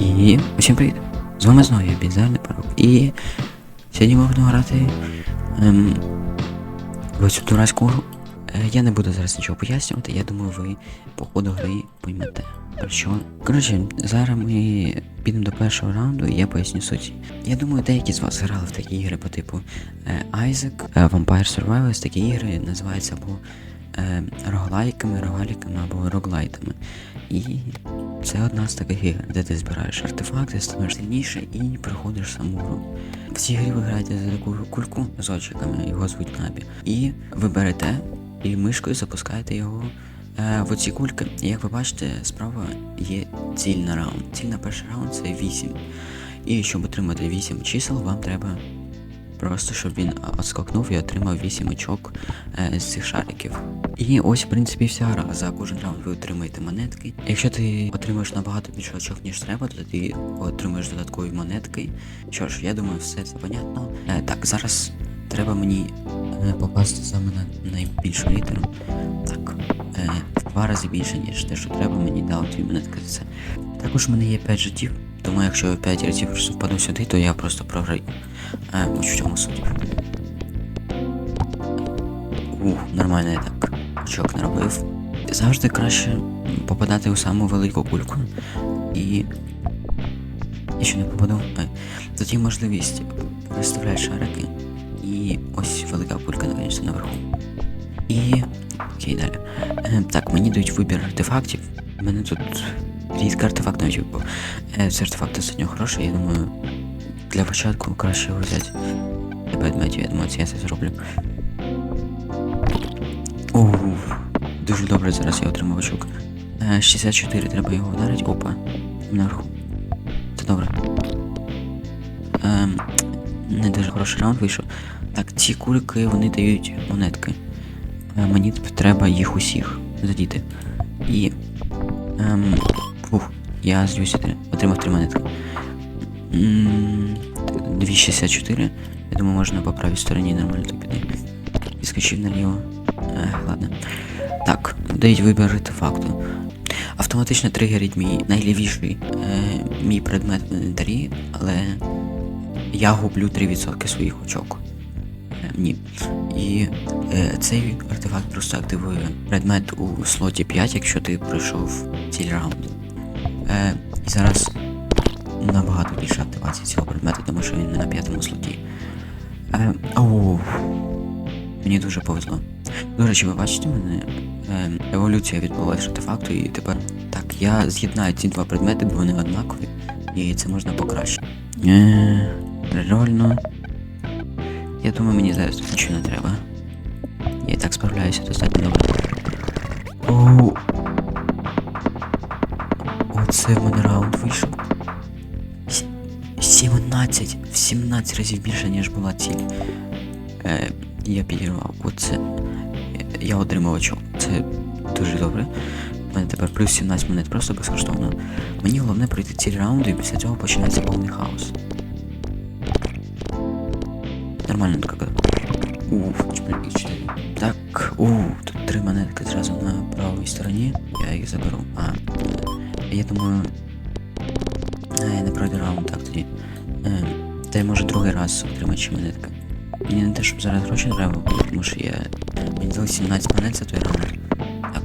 І усім привіт! З вами знову я Бізарний Парок. І сьогодні ми будемо грати ем, в цю дурацьку гру. Е, я не буду зараз нічого пояснювати, я думаю, ви по ходу гри поймете. Про що? Коротше, зараз ми підемо до першого раунду і я поясню суть. Я думаю, деякі з вас грали в такі ігри по типу е, Isaac, е, Vampire Survivors, такі ігри називаються або е, роглайками, рогаліками або роглайтами. І це одна з таких ігор, де ти збираєш артефакти, становиш сильніше і проходиш саму гру. В цій грі ви граєте за таку кульку з очиками, його звуть Набі. І ви берете і мишкою запускаєте його е, в оці кульки. І як ви бачите, справа є ціль на раунд. Ціль на перший раунд це 8. І щоб отримати 8 чисел, вам треба Просто щоб він отскокнув і отримав 8 очок е, з цих шариків. І ось, в принципі, вся гра. За кожен раунд ви отримаєте монетки. Якщо ти отримаєш набагато більше очок, ніж треба, то ти отримаєш додаткові монетки. Що ж, я думаю, все це понятно. Е, так, зараз треба мені е, попасти саме на найбільшу літеру. Так, в два рази більше, ніж те, що треба, мені дали дві монетки за це. Також в мене є 5 життів, тому якщо я 5 разів впаду сюди, то я просто програю. Е, ось в чому суть. Ух, нормально я так очок наробив. Завжди краще попадати у саму велику кульку. І. Я ще не попаду. Ай. Тут є можливість виставляти шарики. І ось велика кулька наконець наверху. І. Окей, далі. Е, так, мені дають вибір артефактів. У мене тут різка артефакт навіть випав. Е, це артефакт достатньо хороший, я думаю, для початку краще його взяти. Я предметів, я думаю, це я це зроблю. Ух, дуже добре зараз я отримав очок. Е, 64 треба його вдарити. Опа. Наверху. Це добре. Ем, не дуже хороший раунд вийшов. Так, ці кульки вони дають монетки. Е, мені треба їх усіх задіти. І. Ем, я з 203 отримав 3 монетки. 264. Я думаю, можна по правій стороні нормально так піде. І скачив наліво. Е, ладно. Так, дають вибір артефакту. Автоматично тригерить мій найлівіший е, мій предмет в інвентарі, але я гублю 3% своїх очок. Е, ні. І е, цей артефакт просто активує предмет у слоті 5, якщо ти пройшов ціль раунд. Е, і зараз набагато більше активації цього предмету, тому що він не на п'ятому слоті. Е, оу, мені дуже повезло. До речі, ви бачите мене? Е, еволюція відбулася артефакту, і тепер так, я з'єднаю ці два предмети, бо вони однакові, і це можна покращити. Е, реально. Я думаю, мені зараз тут нічого не треба. Я і так справляюся достатньо добре. Оу. Оце в раунд вийшов. 17, в 17 разів більше, ніж була ціль. Е, я підірвав. Оце. Я- Я отримав очок. Це дуже добре. У мене тепер плюс 17 монет просто безкоштовно. Мені головне пройти ці раунди і після цього починається повний хаос. Нормально так. Уф, чотири. чотири. Так, у, тут три монетки зразу на правій стороні. Я їх заберу. А. Я думаю. А, я не пройду раунд, так тоді. Е, та я може другий раз отримати ще монетки. Мені не те, щоб зараз гроші треба, тому що я. Мені дали 17 монет за той раунд. Так.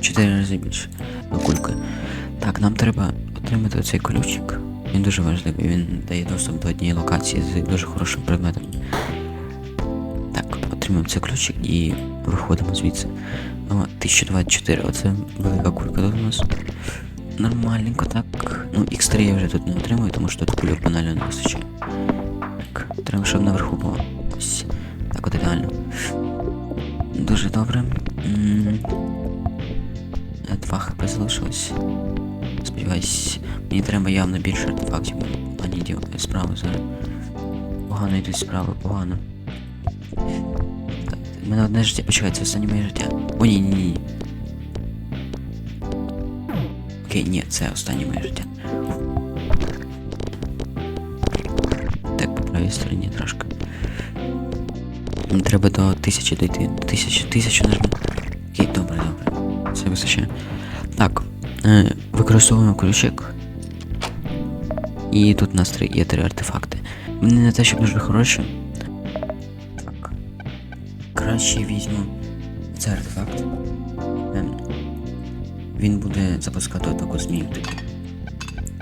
4 рази більше. Ну, Так, нам треба отримати оцей ключик. Він дуже важливий, він дає доступ до однієї локації з дуже хорошим предметом. Так, отримуємо цей ключик і виходимо звідси. О, 1024, оце велика кулька тут у нас. Нормальненько так. Ну, X3 я вже тут не отримую, тому що тут кульок банально не вистачає. Так, треба, щоб наверху було. Ось. Так от ідеально. Дуже добре. Два хп залишилось. Сподіваюсь, мені треба явно більше артефактів. Діл справи зараз. Погано йдуть справи, погано. У мене одне життя. Почекай, це останнє моє життя. О, ні, ні, ні. Окей, ні, це останнє моє життя. Так, по правій стороні трошки. Треба до тисячі дійти. До тисячі, тисячу нажми. Окей, добре, добре. Це вистачає. Так. Е, використовуємо ключик. І тут у нас три, є три артефакти. Вони не те, що дуже хороші. Так. Краще візьму цей артефакт. Ем, він буде запускати атаку змію, типу.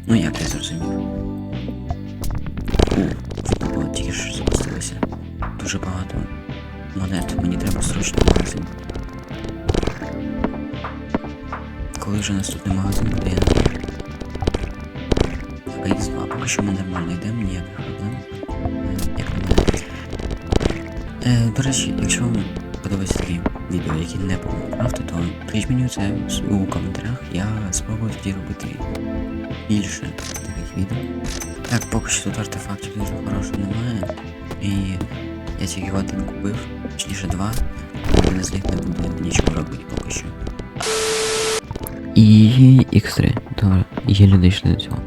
Ну як я зрозумів. О, тільки що запустилося. Дуже багато монет. Мені треба срочно магазин. Коли вже наступний магазин буде, я не. Так, а X2, поки що ми нормально йдемо, ніяких проблем. Е, до речі, якщо вам подобаються такі відео, які не по Майнкрафту, то пишіть мені це у коментарях. Я спробую тоді робити більше таких відео. Так, поки що тут артефактів дуже хорошого немає. І я тільки один купив, точніше два, але з них не буде нічого робити поки що. І X3. Добре, є люди йшли до цього.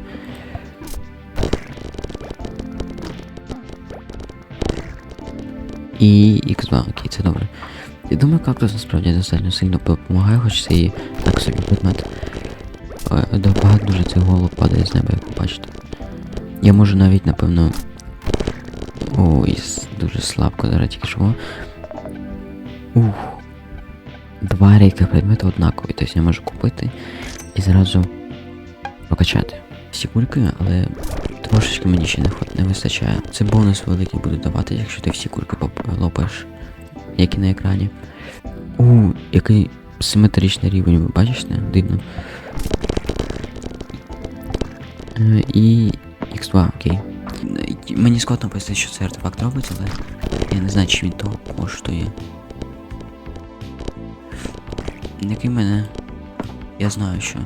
І X2, окей, це добре. Я думаю, кактус насправді достатньо сильно допомагає, хоч це і так собі предмет. Е, Багато дуже цих голуб падає з неба, як ви бачите. Я можу навіть, напевно. Ой, дуже слабко зараз тільки що. Ух. Два рейка предмети однакові, тобто я можу купити і зразу прокачати. Всі але трошечки мені ще не, не вистачає. Це бонус великий буде давати, якщо ти всі поп- лопаєш, які на екрані. У, який симетричний рівень, ви бачите? Дивно. Е, І X2, окей. Мені складно пояснити, що цей артефакт робить, але я не знаю, чи він того коштує. Який мене. Я знаю, що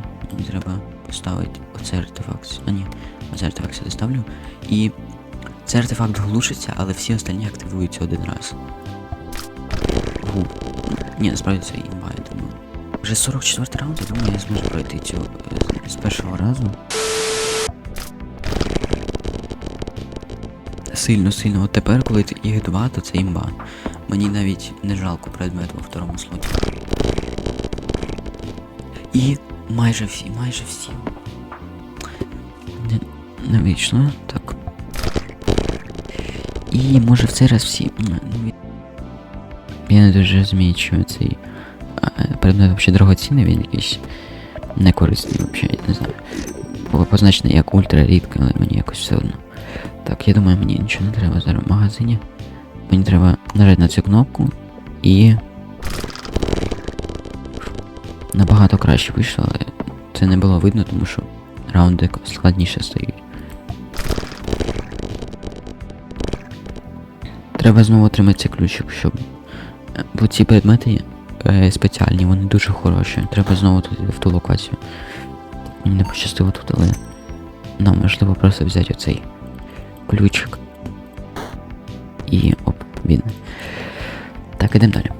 треба поставити оцей артефакт. А ні, оцей артефакт сюди ставлю. І цей артефакт глушиться, але всі остальні активуються один раз. Гу. Ні, насправді це імба, я думаю. Вже 44 раунд, я думаю, я зможу пройти цю е, з першого разу. Сильно, сильно. От тепер, коли їх два, то це імба. Мені навіть не жалко предмет во второму слоті. І майже всі, майже всі. Не так. І може в цей раз всі. м, Ну, я не дуже розумію, що цей предмет взагалі дорогоцінний, він якийсь некорисний взагалі, не знаю. Бо позначений як ультра рідко, але мені якось все одно. Так, я думаю, мені нічого не треба зараз в магазині. Мені треба нажати на цю кнопку і. Набагато краще вийшло, але це не було видно, тому що раунди складніше стають. Треба знову отримати цей ключик, щоб. е, Бо ці предмети е, спеціальні, вони дуже хороші. Треба знову туди в ту локацію. Не пощастило тут, але нам можливо просто взяти оцей ключик. І оп, він. Так, ідемо далі.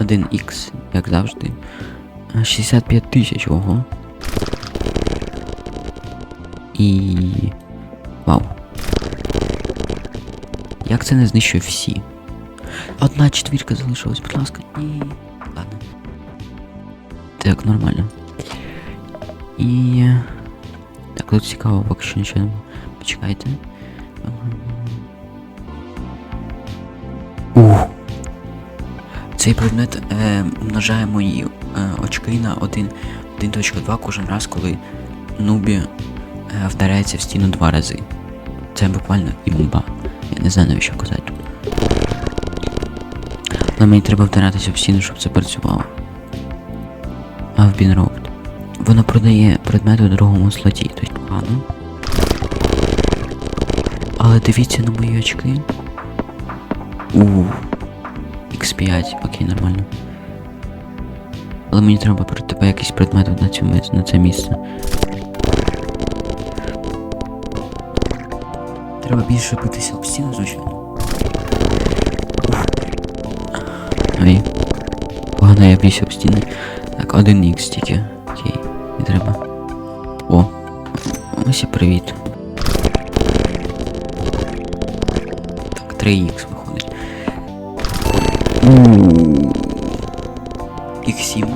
1х, як завжди. 65 тисяч, ого. І. Вау. Як це не знищує всі? Одна четвірка залишилась, будь ласка. Ні. Ладно. Так, нормально. І. Так, тут цікаво, поки що нічого немає. Почекайте. Ух. Цей предмет е, множає мої е, очки на 1.2 кожен раз, коли нубі е, вдаряється в стіну два рази. Це буквально імба. Я не знаю навіщо казати. Але мені треба вдаратися в стіну, щоб це працювало. А в Бінроуд. Воно продає предмети у другому слоті, тобто погано. Але дивіться на мої очки. Ууу. X5, окей, нормально. Але мені треба про тебе якийсь предмет на, цю, на це місце. Треба більше битися об стіну, звичайно. Ой. Погано я бійся об стіни. Так, один ікс тільки. Окей, не треба. О. Ось і привіт. Так, 3х виходить. X7.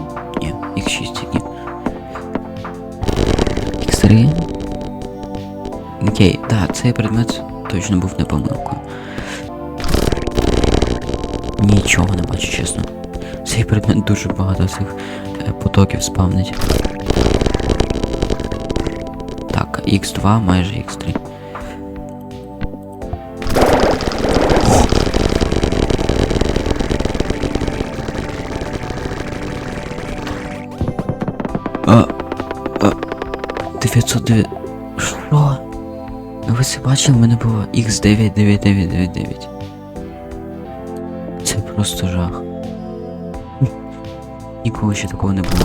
Ні, X6 тільки. X3. Окей, так, цей предмет точно був не помилкою. Нічого не бачу, чесно. Цей предмет дуже багато цих е, потоків спавнить. Так, X2 майже X3. А, а, 909. Ви це бачили? У мене було X99999. Це просто жах. Ніколи ще такого не було.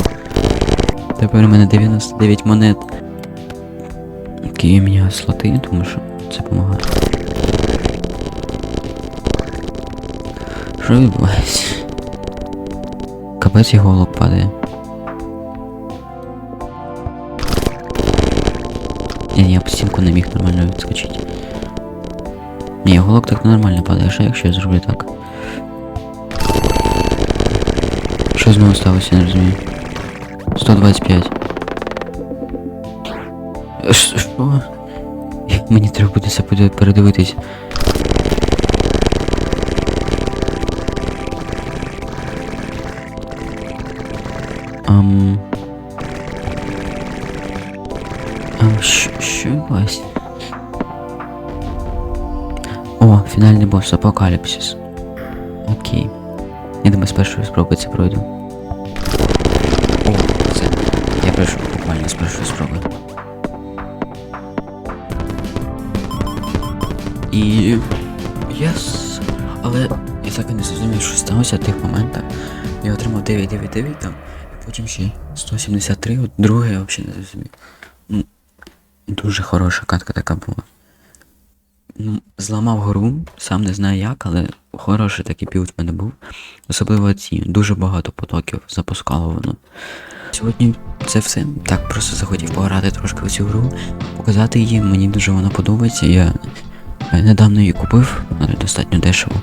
Тепер у мене 99 монет. Які я міняю слоти, тому що це допомагає. Що відбувається? Капець і голуб падає. Ні, я по стінку не міг нормально відскочити. Ні, голок так нормально падає, а що якщо я зроблю так? Що знову сталося, я не розумію. 125. Е, ш- Що? Як Мені треба буде це буде передивитись. Ам... Ам, що, що? О, фінальний бос, апокаліпсис. Окей. Я думаю, з першої спроби це пройду. О, це. Я пройшов буквально з першої спроби. І. Єс. Але я так і не зрозумів, що сталося в тих моментах. Я отримав 999 там, і потім ще й 173, от друге я взагалі не зрозумів. Дуже хороша катка така була. Ну, зламав гру, сам не знаю як, але хороший такий білд в мене був. Особливо ці, дуже багато потоків запускало воно. Сьогодні це все. Так, просто захотів пограти трошки в цю гру, показати її, мені дуже вона подобається. Я е, недавно її купив, е, достатньо дешево.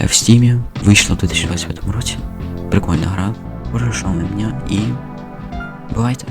е, В стімі вийшло в 2025 році. Прикольна гра, хорошого дня і бувайте!